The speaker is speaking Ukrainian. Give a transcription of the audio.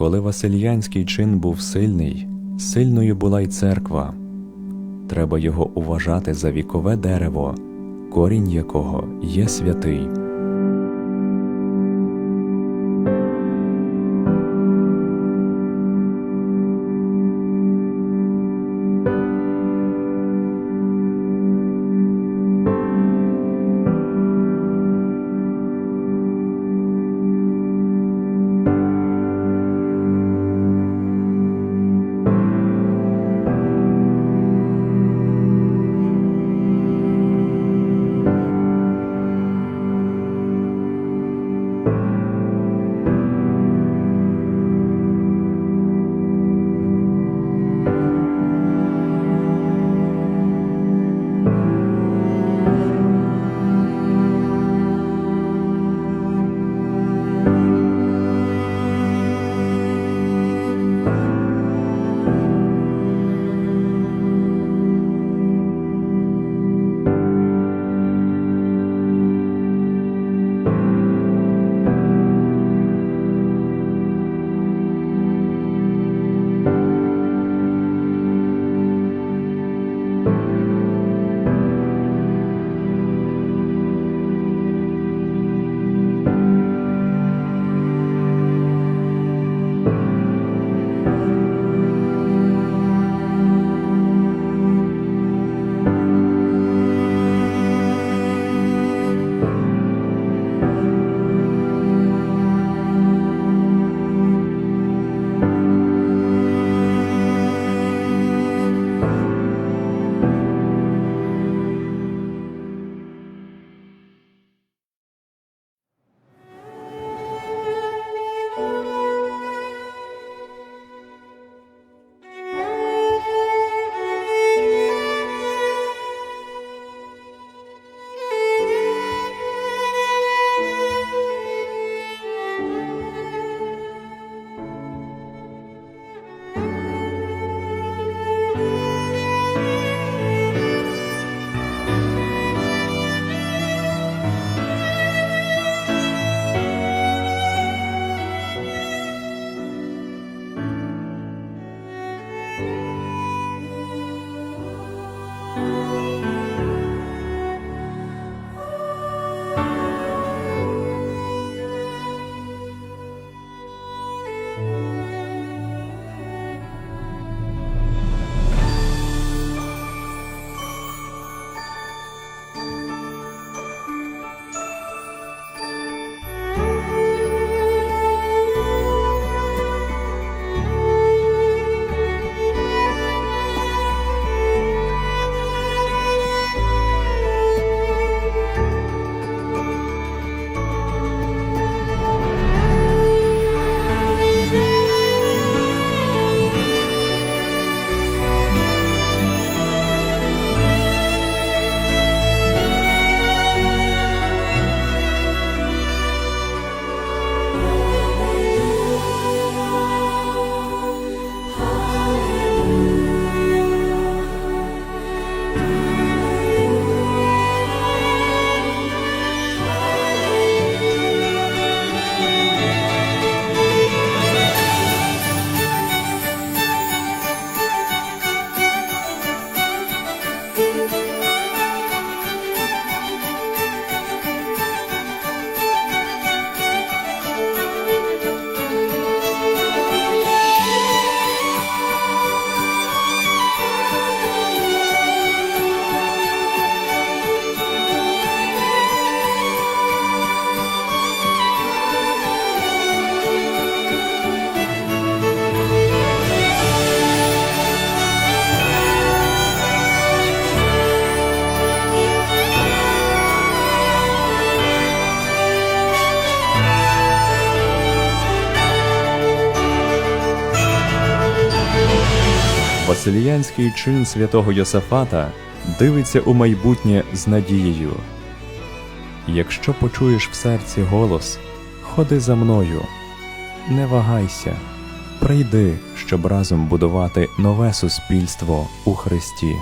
Коли Васильянський чин був сильний, сильною була й церква. Треба його уважати за вікове дерево, корінь якого є святий. Васильянський чин святого Йосафата дивиться у майбутнє з надією. Якщо почуєш в серці голос, ходи за мною, не вагайся, прийди, щоб разом будувати нове суспільство у Христі.